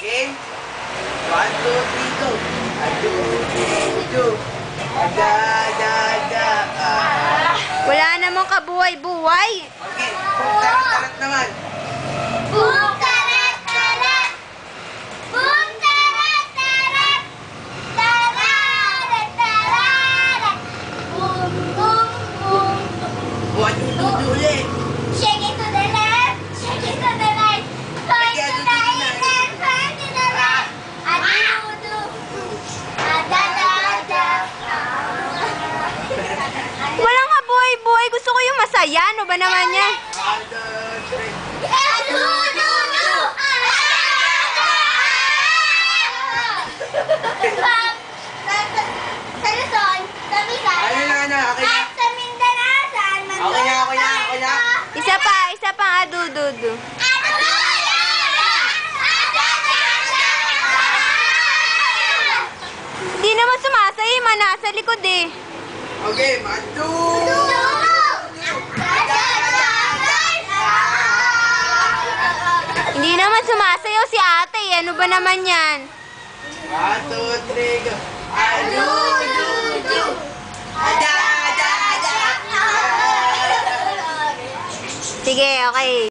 Game? One, two, three, go. Adu, adu, ada, ada, ada. Ah. Wala namang kabuhay-buhay. Okay, tarat-tarat naman. One, two, two, two, ulit. Shake it to the left, shake it to the right. Turn to the left, turn to the right. Adu-du. Ada-da-da. Walang kabuhay-buhay. Gusto Ano ba naman yan? Three. Adu-du-du. Pag- Sa Luzon, sa Visayas, Ano na, ano, na? sa Mindanao, saan man Okay na, okay na, na. Isa pa, isa pa adududu. Hindi naman sumasay. Mana sa likod eh. Okay, one, Hindi naman sumasayaw si ate. Eh. Ano ba naman yan? 1, 2, 3, go! Adu, du, du! Ada, ada, ada! Sige, okay.